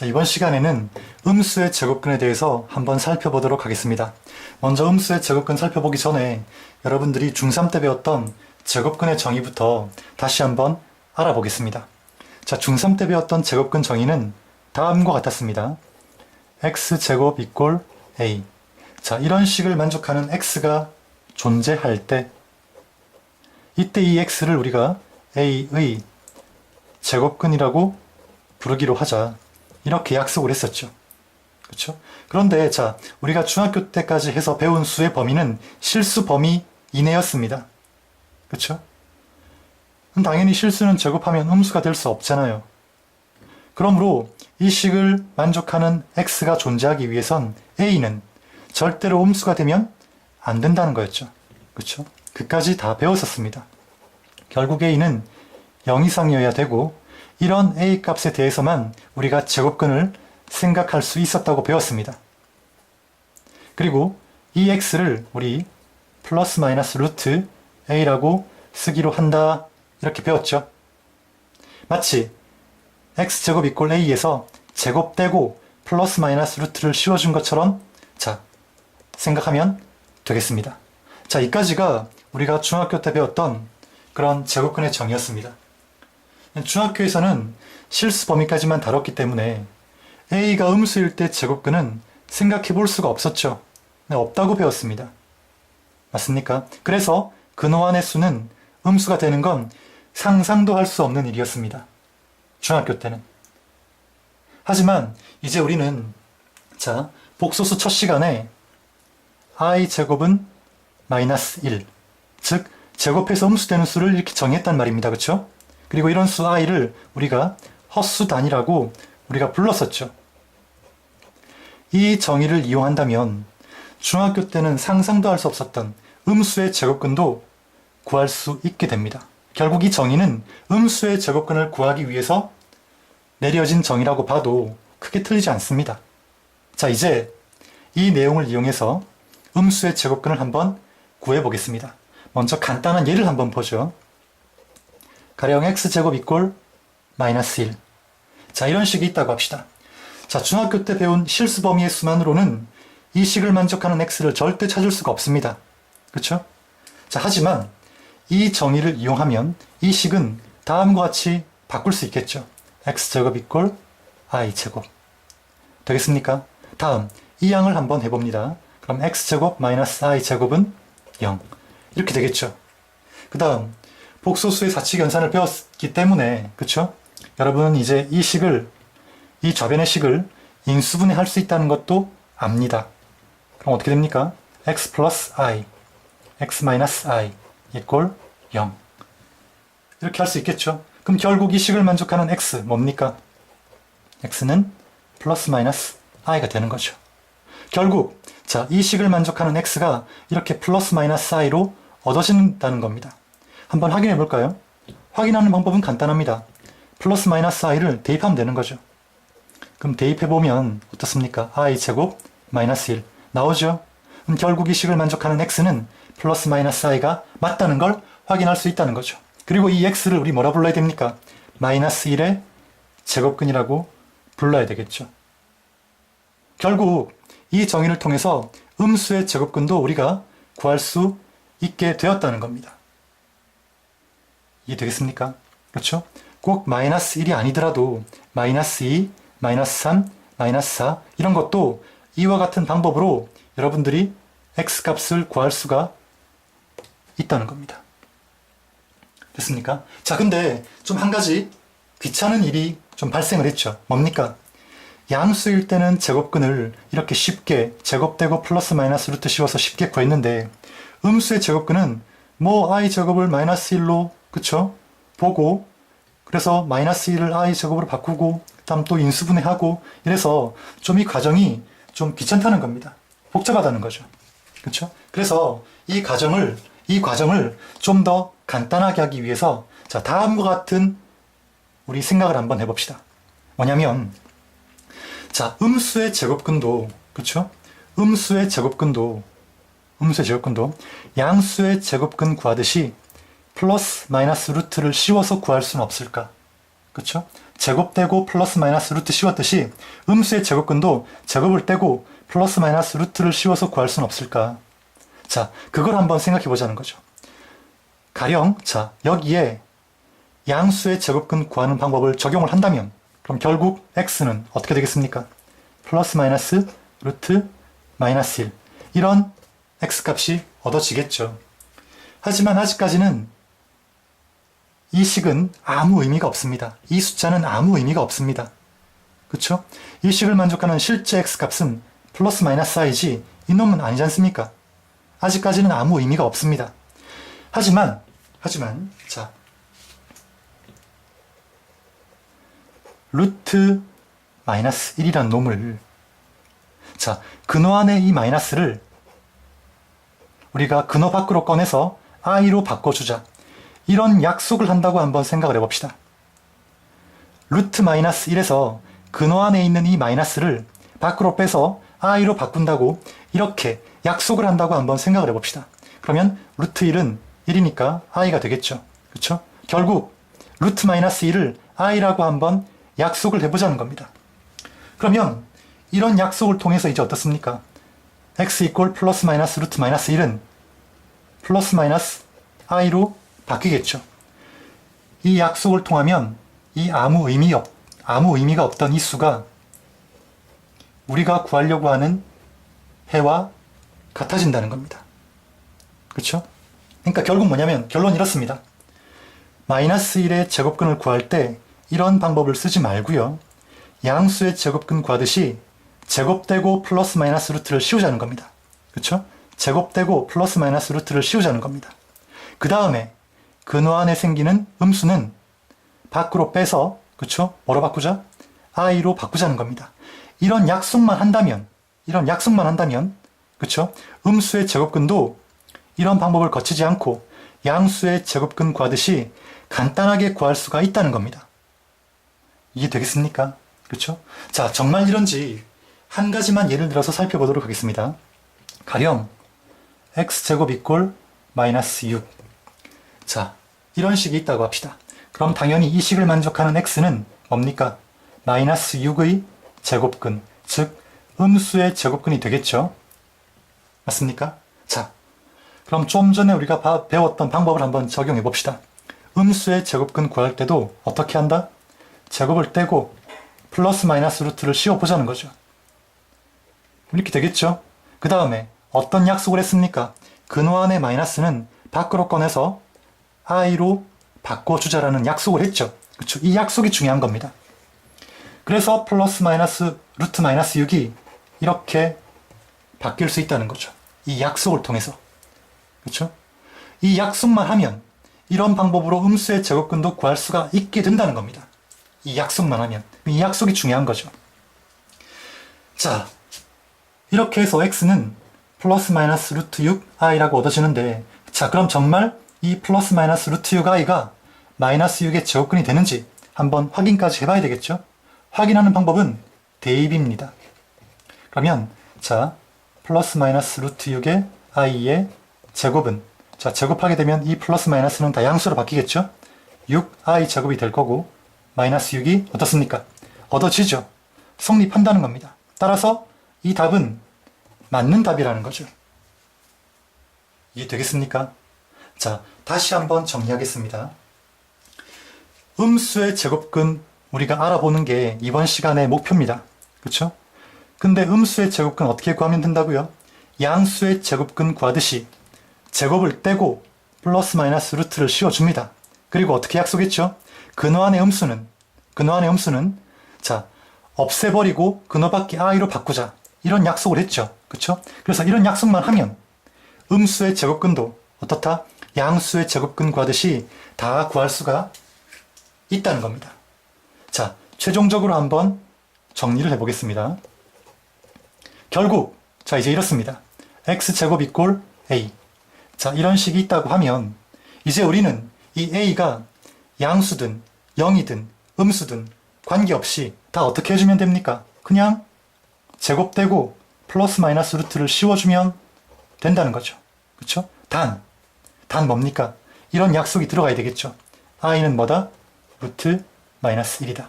자, 이번 시간에는 음수의 제곱근에 대해서 한번 살펴보도록 하겠습니다. 먼저 음수의 제곱근 살펴보기 전에 여러분들이 중3 때 배웠던 제곱근의 정의부터 다시 한번 알아보겠습니다. 자, 중3 때 배웠던 제곱근 정의는 다음과 같았습니다. x제곱 이꼴 a. 자, 이런 식을 만족하는 x가 존재할 때 이때 이 x를 우리가 a의 제곱근이라고 부르기로 하자. 이렇게 약속을 했었죠. 그렇죠? 그런데 자, 우리가 중학교 때까지 해서 배운 수의 범위는 실수 범위 이내였습니다. 그렇죠? 당연히 실수는 제곱하면 음수가 될 수 없잖아요. 그러므로 이 식을 만족하는 x가 존재하기 위해선 a는 절대로 음수가 되면 안 된다는 거였죠. 그렇죠? 그까지 다 배웠었습니다. 결국 a는 0 이상이어야 되고 이런 a 값에 대해서만 우리가 제곱근을 생각할 수 있었다고 배웠습니다. 그리고 이 x를 우리 플러스 마이너스 루트 a라고 쓰기로 한다 이렇게 배웠죠. 마치 x제곱 이꼴 a에서 제곱 떼고 플러스 마이너스 루트를 씌워준 것처럼 자 생각하면 되겠습니다. 자 이까지가 우리가 중학교 때 배웠던 그런 제곱근의 정의였습니다. 중학교에서는 실수 범위까지만 다뤘기 때문에 a가 음수일 때 제곱근은 생각해 볼 수가 없었죠. 네, 없다고 배웠습니다. 맞습니까? 그래서 근호환의 수는 음수가 되는 건 상상도 할 수 없는 일이었습니다. 중학교 때는. 하지만 이제 우리는 자 복소수 첫 시간에 i 제곱은 마이너스 1, 즉 제곱해서 음수되는 수를 이렇게 정했단 말입니다. 그렇죠? 그리고 이런 수 i를 우리가 헛수 단위라고 우리가 불렀었죠. 이 정의를 이용한다면 중학교 때는 상상도 할 수 없었던 음수의 제곱근도 구할 수 있게 됩니다. 결국 이 정의는 음수의 제곱근을 구하기 위해서 내려진 정의라고 봐도 크게 틀리지 않습니다. 자, 이제 이 내용을 이용해서 음수의 제곱근을 한번 구해 보겠습니다. 먼저 간단한 예를 한번 보죠. 가령 x제곱 이꼴 마이너스 1. 자, 이런 식이 있다고 합시다. 자, 중학교 때 배운 실수 범위의 수만으로는 이 식을 만족하는 x를 절대 찾을 수가 없습니다. 그렇죠? 자, 하지만 이 정의를 이용하면 이 식은 다음과 같이 바꿀 수 있겠죠. x제곱 이꼴 i제곱. 되겠습니까? 다음, 이 양을 한번 해봅니다. 그럼 x제곱 마이너스 i제곱은 0. 이렇게 되겠죠. 그 다음, 복소수의 사칙 연산을 배웠기 때문에, 그쵸? 여러분은 이제 이 식을, 이 좌변의 식을 인수분해 할 수 있다는 것도 압니다. 그럼 어떻게 됩니까? x 플러스 i, x 마이너스 i, 이꼴 0. 이렇게 할 수 있겠죠? 그럼 결국 이 식을 만족하는 x 뭡니까? x는 플러스 마이너스 i가 되는 거죠. 결국 자, 이 식을 만족하는 x가 이렇게 플러스 마이너스 i로 얻어진다는 겁니다. 한번 확인해 볼까요? 확인하는 방법은 간단합니다. 플러스 마이너스 i를 대입하면 되는 거죠. 그럼 대입해 보면 어떻습니까? i 제곱 마이너스 1 나오죠? 그럼 결국 이 식을 만족하는 x는 플러스 마이너스 i가 맞다는 걸 확인할 수 있다는 거죠. 그리고 이 x를 우리 뭐라 불러야 됩니까? 마이너스 1의 제곱근이라고 불러야 되겠죠. 결국 이 정의를 통해서 음수의 제곱근도 우리가 구할 수 있게 되었다는 겁니다. 이해되겠습니까? 그렇죠? 꼭 마이너스 1이 아니더라도 마이너스 2, 마이너스 3, 마이너스 4 이런 것도 이와 같은 방법으로 여러분들이 x 값을 구할 수가 있다는 겁니다. 됐습니까? 자, 근데 좀 한 가지 귀찮은 일이 좀 발생을 했죠. 뭡니까? 양수일 때는 제곱근을 이렇게 쉽게 제곱되고 플러스 마이너스 루트 씌워서 쉽게 구했는데 음수의 제곱근은 뭐 i 제곱을 마이너스 1로 그쵸? 보고 그래서 마이너스 1을 i 제곱으로 바꾸고 그다음 또 인수분해하고 이래서 좀 이 과정이 좀 귀찮다는 겁니다. 복잡하다는 거죠. 그렇죠? 그래서 이 과정을 이 과정을 좀 더 간단하게 하기 위해서 자 다음과 같은 우리 생각을 한번 해봅시다. 뭐냐면 자 음수의 제곱근도 그렇죠? 음수의 제곱근도 음수의 제곱근도 양수의 제곱근 구하듯이 플러스 마이너스 루트를 씌워서 구할 수는 없을까? 그렇죠? 제곱되고 플러스 마이너스 루트 씌웠듯이 음수의 제곱근도 제곱을 떼고 플러스 마이너스 루트를 씌워서 구할 수는 없을까? 자, 그걸 한번 생각해 보자는 거죠. 가령, 자, 여기에 양수의 제곱근 구하는 방법을 적용을 한다면, 그럼 결국 x는 어떻게 되겠습니까? 플러스 마이너스 루트 마이너스 1. 이런 x 값이 얻어지겠죠. 하지만 아직까지는 이 식은 아무 의미가 없습니다. 이 숫자는 아무 의미가 없습니다. 그쵸? 이 식을 만족하는 실제 x 값은 플러스 마이너스 i지 이놈은 아니지 않습니까? 아직까지는 아무 의미가 없습니다. 하지만, 하지만, 자. 루트 마이너스 1이란 놈을, 자, 근호 안에 이 마이너스를 우리가 근호 밖으로 꺼내서 i로 바꿔주자. 이런 약속을 한다고 한번 생각을 해봅시다. 루트 마이너스 1에서 근호 안에 있는 이 마이너스를 밖으로 빼서 i로 바꾼다고 이렇게 약속을 한다고 한번 생각을 해봅시다. 그러면 루트 1은 1이니까 i가 되겠죠. 그렇죠? 결국 루트 마이너스 1을 i라고 한번 약속을 해보자는 겁니다. 그러면 이런 약속을 통해서 이제 어떻습니까? x 이꼴 플러스 마이너스 루트 마이너스 1은 플러스 마이너스 i로 바뀌겠죠. 이 약속을 통하면 이 아무 의미 없, 아무 의미가 없던 이 수가 우리가 구하려고 하는 해와 같아진다는 겁니다. 그렇죠? 그러니까 결국 뭐냐면 결론 이렇습니다. 마이너스 1의 제곱근을 구할 때 이런 방법을 쓰지 말고요. 양수의 제곱근 구하듯이 제곱되고 플러스 마이너스 루트를 씌우자는 겁니다. 그렇죠? 제곱되고 플러스 마이너스 루트를 씌우자는 겁니다. 그 다음에 근호 안에 생기는 음수는 밖으로 빼서 그쵸? 뭐로 바꾸자? i로 바꾸자는 겁니다. 이런 약속만 한다면 이런 약속만 한다면 그쵸? 음수의 제곱근도 이런 방법을 거치지 않고 양수의 제곱근 구하듯이 간단하게 구할 수가 있다는 겁니다. 이게 되겠습니까? 그쵸? 자, 정말 이런지 한 가지만 예를 들어서 살펴보도록 하겠습니다. 가령 x제곱 이꼴 마이너스 6 자, 이런 식이 있다고 합시다. 그럼 당연히 이 식을 만족하는 x는 뭡니까? 마이너스 6의 제곱근, 즉 음수의 제곱근이 되겠죠? 맞습니까? 자, 그럼 좀 전에 우리가 바- 배웠던 방법을 한번 적용해 봅시다. 음수의 제곱근 구할 때도 어떻게 한다? 제곱을 떼고 플러스 마이너스 루트를 씌워보자는 거죠. 이렇게 되겠죠? 그 다음에 어떤 약속을 했습니까? 근호 안의 마이너스는 밖으로 꺼내서 i로 바꿔주자라는 약속을 했죠. 그렇죠? 이 약속이 중요한 겁니다. 그래서 플러스 마이너스 루트 마이너스 6이 이렇게 바뀔 수 있다는 거죠. 이 약속을 통해서. 그렇죠? 이 약속만 하면 이런 방법으로 음수의 제곱근도 구할 수가 있게 된다는 겁니다. 이 약속만 하면. 이 약속이 중요한 거죠. 자, 이렇게 해서 x는 플러스 마이너스 루트 6i라고 얻어지는데 자 그럼 정말 이 플러스 마이너스 루트 6i가 마이너스 6의 제곱근이 되는지 한번 확인까지 해봐야 되겠죠? 확인하는 방법은 대입입니다. 그러면 자 플러스 마이너스 루트 6의 i의 제곱은 자 제곱하게 되면 이 플러스 마이너스는 다 양수로 바뀌겠죠? 6i 제곱이 될 거고 마이너스 6이 어떻습니까? 얻어지죠. 성립한다는 겁니다. 따라서 이 답은 맞는 답이라는 거죠. 이해 되겠습니까? 자, 다시 한번 정리하겠습니다. 음수의 제곱근 우리가 알아보는 게 이번 시간의 목표입니다. 그렇죠? 근데 음수의 제곱근 어떻게 구하면 된다고요? 양수의 제곱근 구하듯이 제곱을 떼고 플러스 마이너스 루트를 씌워줍니다. 그리고 어떻게 약속했죠? 근호 안의 음수는 근호 안의 음수는 자 없애버리고 근호 밖에 i로 바꾸자 이런 약속을 했죠. 그렇죠? 그래서 이런 약속만 하면 음수의 제곱근도 어떻다? 양수의 제곱근 구하듯이 다 구할 수가 있다는 겁니다. 자, 최종적으로 한번 정리를 해보겠습니다. 결국, 자, 이제 이렇습니다. x제곱 이꼴 a. 자, 이런 식이 있다고 하면, 이제 우리는 이 a가 양수든, 0이든, 음수든, 관계없이 다 어떻게 해주면 됩니까? 그냥 제곱되고 플러스 마이너스 루트를 씌워주면 된다는 거죠. 그쵸? 단, 단 뭡니까? 이런 약속이 들어가야 되겠죠. i는 뭐다? 루트 마이너스 1이다.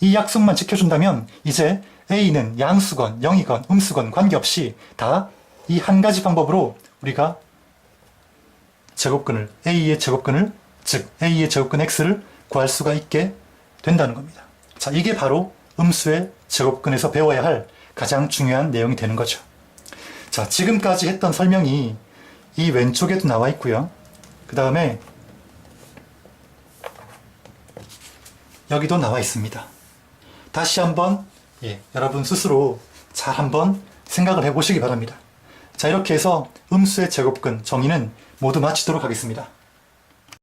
이 약속만 지켜준다면 이제 A는 양수건, 영이건, 음수건 관계없이 다 이 한 가지 방법으로 우리가 제곱근을 A의 제곱근을 즉 A의 제곱근 X를 구할 수가 있게 된다는 겁니다. 자, 이게 바로 음수의 제곱근에서 배워야 할 가장 중요한 내용이 되는 거죠. 자, 지금까지 했던 설명이 이 왼쪽에도 나와 있고요. 그 다음에 여기도 나와 있습니다. 다시 한번 예, 여러분 스스로 잘 한번 생각을 해보시기 바랍니다. 자, 이렇게 해서 음수의 제곱근 정의는 모두 마치도록 하겠습니다.